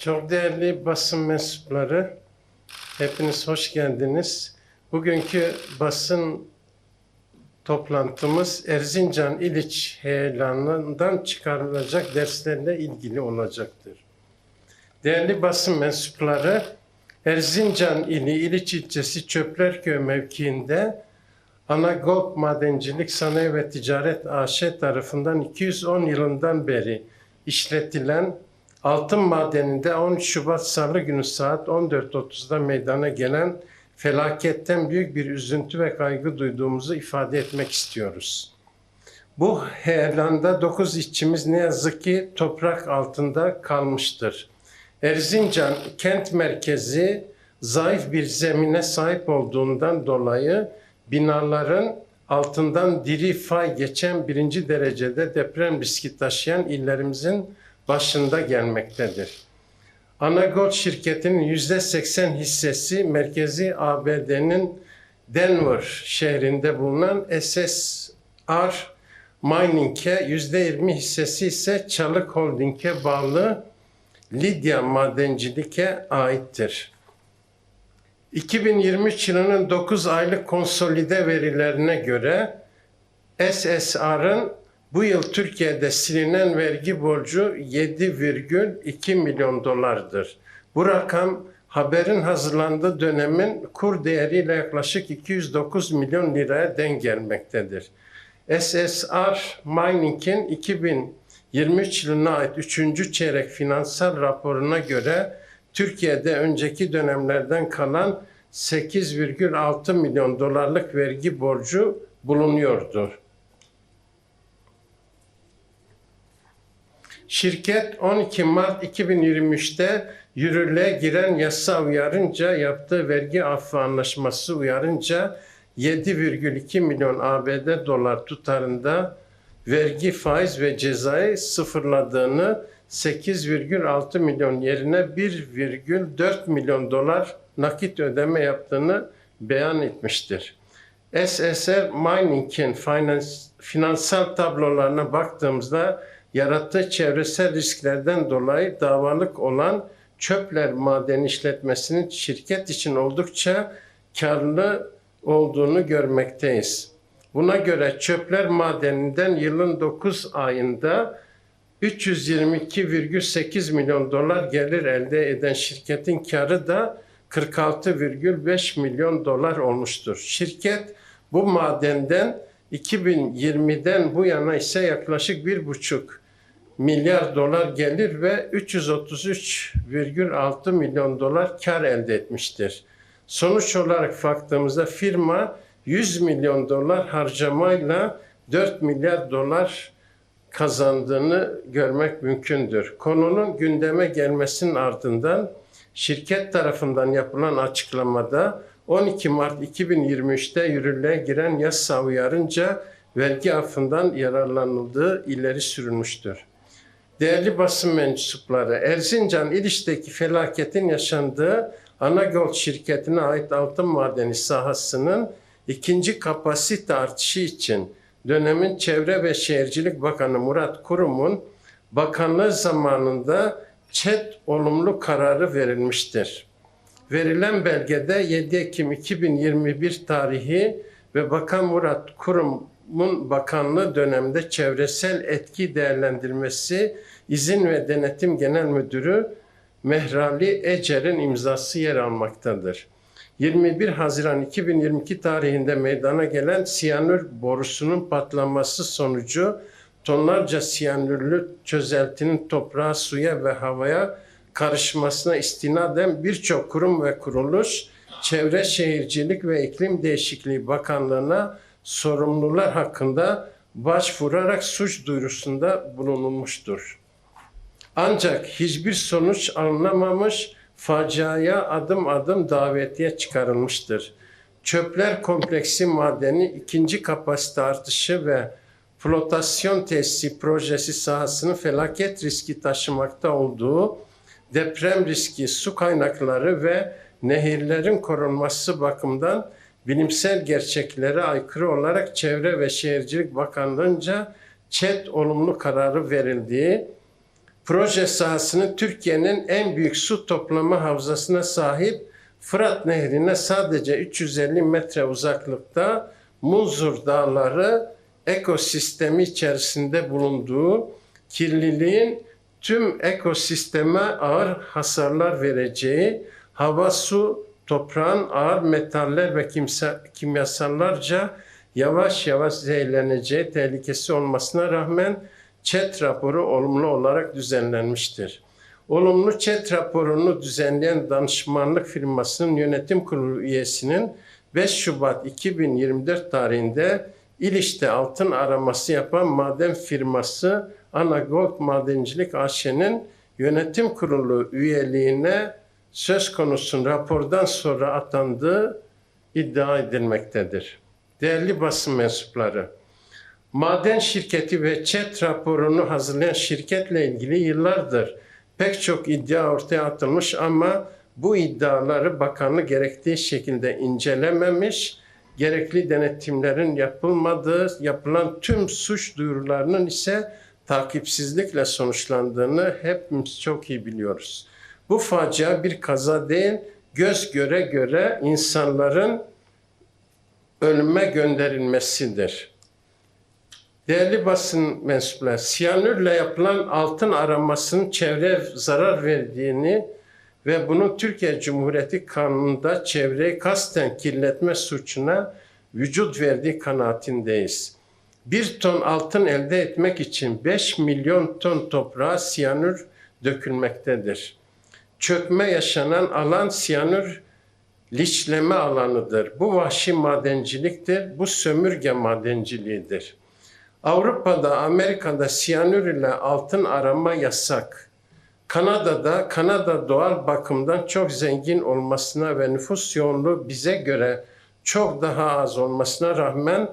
Çok değerli basın mensupları, hepiniz hoş geldiniz. Bugünkü basın toplantımız Erzincan İliç heyelanından çıkarılacak derslerle ilgili olacaktır. Değerli basın mensupları, Erzincan ili İliç ilçesi Çöplerköy mevkiinde Anagolp Madencilik Sanayi ve Ticaret AŞ tarafından 210 yılından beri işletilen altın madeninde 13 Şubat Salı günü saat 14.30'da meydana gelen felaketten büyük bir üzüntü ve kaygı duyduğumuzu ifade etmek istiyoruz. Bu heyelanda 9 işçimiz ne yazık ki toprak altında kalmıştır. Erzincan kent merkezi zayıf bir zemine sahip olduğundan dolayı binaların altından diri fay geçen birinci derecede deprem riski taşıyan illerimizin başında gelmektedir. Anagol şirketinin yüzde 80 hissesi merkezi ABD'nin Denver şehrinde bulunan SSR Mining'e yüzde 20 hissesi ise Çalık Holding'e bağlı Lidya Madencilik'e aittir. 2023 yılının 9 aylık konsolide verilerine göre SSR'ın bu yıl Türkiye'de silinen vergi borcu 7,2 milyon dolardır. Bu rakam haberin hazırlandığı dönemin kur değeriyle yaklaşık 209 milyon liraya denk gelmektedir. SSR Mining'in 2023 yılına ait 3. çeyrek finansal raporuna göre Türkiye'de önceki dönemlerden kalan 8,6 milyon dolarlık vergi borcu bulunuyordu. Şirket 12 Mart 2023'te yürürlüğe giren yasa uyarınca yaptığı vergi affı anlaşması uyarınca 7,2 milyon ABD dolar tutarında vergi faiz ve cezayı sıfırladığını 8,6 milyon yerine 1,4 milyon dolar nakit ödeme yaptığını beyan etmiştir. SSR Mining'in finans, finansal tablolarına baktığımızda yarattığı çevresel risklerden dolayı davalık olan çöpler maden işletmesinin şirket için oldukça karlı olduğunu görmekteyiz. Buna göre çöpler madeninden yılın 9 ayında 322,8 milyon dolar gelir elde eden şirketin karı da 46,5 milyon dolar olmuştur. Şirket bu madenden 2020'den bu yana ise yaklaşık 1,5 milyar dolar gelir ve 333,6 milyon dolar kar elde etmiştir. Sonuç olarak baktığımızda firma 100 milyon dolar harcamayla 4 milyar dolar kazandığını görmek mümkündür. Konunun gündeme gelmesinin ardından şirket tarafından yapılan açıklamada 12 Mart 2023'te yürürlüğe giren yasa uyarınca vergi affından yararlanıldığı ileri sürülmüştür. Değerli basın mensupları, Erzincan İliç'teki felaketin yaşandığı Anagol şirketine ait altın madeni sahasının ikinci kapasite artışı için dönemin Çevre ve Şehircilik Bakanı Murat Kurum'un bakanlığı zamanında ÇED olumlu kararı verilmiştir. Verilen belgede 7 Ekim 2021 tarihi ve Bakan Murat Kurum'un bakanlığı döneminde çevresel etki değerlendirmesi İzin ve Denetim Genel Müdürü Mehrali Ecer'in imzası yer almaktadır. 21 Haziran 2022 tarihinde meydana gelen siyanür borusunun patlaması sonucu tonlarca siyanürlü çözeltinin toprağa, suya ve havaya karışmasına istinaden birçok kurum ve kuruluş Çevre Şehircilik ve İklim Değişikliği Bakanlığı'na sorumlular hakkında başvurarak suç duyurusunda bulunulmuştur. Ancak hiçbir sonuç alınamamış, faciaya adım adım davetiye çıkarılmıştır. Çöpler kompleksi madeni ikinci kapasite artışı ve flotasyon tesisi projesi sahasının felaket riski taşımakta olduğu deprem riski, su kaynakları ve nehirlerin korunması bakımından bilimsel gerçeklere aykırı olarak Çevre ve Şehircilik Bakanlığı'nca ÇED olumlu kararı verildiği, Proje sahasının Türkiye'nin en büyük su toplama havzasına sahip Fırat Nehri'ne sadece 350 metre uzaklıkta Munzur Dağları ekosistemi içerisinde bulunduğu kirliliğin tüm ekosisteme ağır hasarlar vereceği, hava, su, toprağın ağır metaller ve kimse, kimyasallarca yavaş yavaş zehirleneceği tehlikesi olmasına rağmen ÇED raporu olumlu olarak düzenlenmiştir. Olumlu ÇED raporunu düzenleyen danışmanlık firmasının yönetim kurulu üyesinin 5 Şubat 2024 tarihinde İliş'te altın araması yapan maden firması Anagold Madencilik AŞ'nin yönetim kurulu üyeliğine söz konusu rapordan sonra atandığı iddia edilmektedir. Değerli basın mensupları, maden şirketi ve ÇED raporunu hazırlayan şirketle ilgili yıllardır pek çok iddia ortaya atılmış ama bu iddiaları bakanlık gerektiği şekilde incelememiş, gerekli denetimlerin yapılmadığı, yapılan tüm suç duyurularının ise takipsizlikle sonuçlandığını hepimiz çok iyi biliyoruz. Bu facia bir kaza değil, göz göre göre insanların ölüme gönderilmesidir. Değerli basın mensupları, siyanürle yapılan altın aramasının çevreye zarar verdiğini ve bunun Türkiye Cumhuriyeti Kanunu'nda çevreyi kasten kirletme suçuna vücut verdiği kanaatindeyiz. Bir ton altın elde etmek için 5 milyon ton toprağa siyanür dökülmektedir. Çökme yaşanan alan siyanür liçleme alanıdır. Bu vahşi madenciliktir, bu sömürge madenciliğidir. Avrupa'da, Amerika'da siyanür ile altın arama yasak. Kanada'da, Kanada doğal bakımdan çok zengin olmasına ve nüfus yoğunluğu bize göre çok daha az olmasına rağmen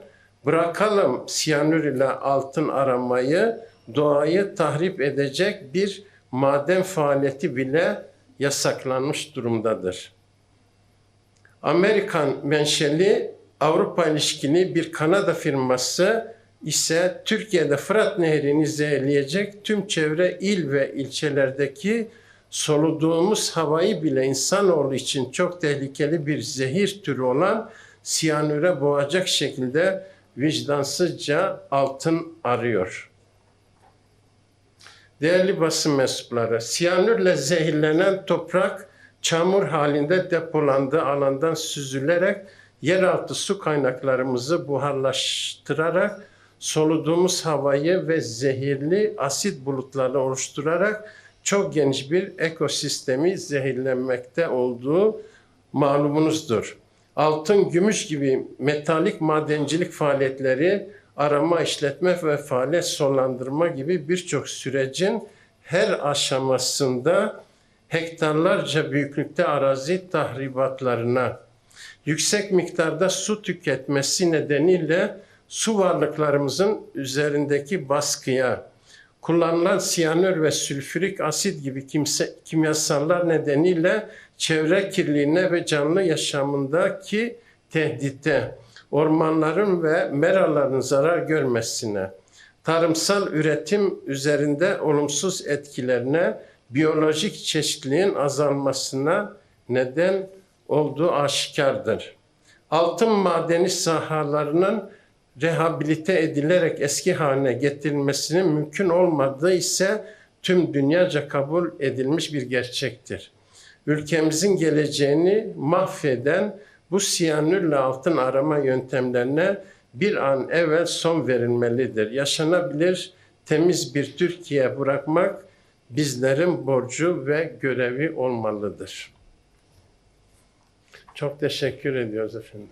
bırakalım siyanür ile altın aramayı, doğayı tahrip edecek bir maden faaliyeti bile yasaklanmış durumdadır. Amerikan menşeli Avrupa ilişkini bir Kanada firması ise Türkiye'de Fırat Nehri'ni zehirleyecek tüm çevre il ve ilçelerdeki soluduğumuz havayı bile insanoğlu için çok tehlikeli bir zehir türü olan siyanüre boğacak şekilde vicdansızca altın arıyor. Değerli basın mensupları, siyanürle zehirlenen toprak çamur halinde depolandığı alandan süzülerek yeraltı su kaynaklarımızı buharlaştırarak soluduğumuz havayı ve zehirli asit bulutları oluşturarak çok geniş bir ekosistemi zehirlenmekte olduğu malumunuzdur. Altın, gümüş gibi metalik madencilik faaliyetleri arama, işletme ve faaliyet sonlandırma gibi birçok sürecin her aşamasında hektarlarca büyüklükte arazi tahribatlarına, yüksek miktarda su tüketmesi nedeniyle su varlıklarımızın üzerindeki baskıya, kullanılan siyanür ve sülfürik asit gibi kimse, kimyasallar nedeniyle çevre kirliliğine ve canlı yaşamındaki tehdite, ormanların ve meraların zarar görmesine, tarımsal üretim üzerinde olumsuz etkilerine, biyolojik çeşitliliğin azalmasına neden olduğu aşikardır. Altın madeni sahalarının rehabilite edilerek eski haline getirilmesinin mümkün olmadığı ise tüm dünyaca kabul edilmiş bir gerçektir. Ülkemizin geleceğini mahveden bu siyanürle altın arama yöntemlerine bir an evvel son verilmelidir. Yaşanabilir temiz bir Türkiye bırakmak bizlerin borcu ve görevi olmalıdır. Çok teşekkür ediyoruz efendim.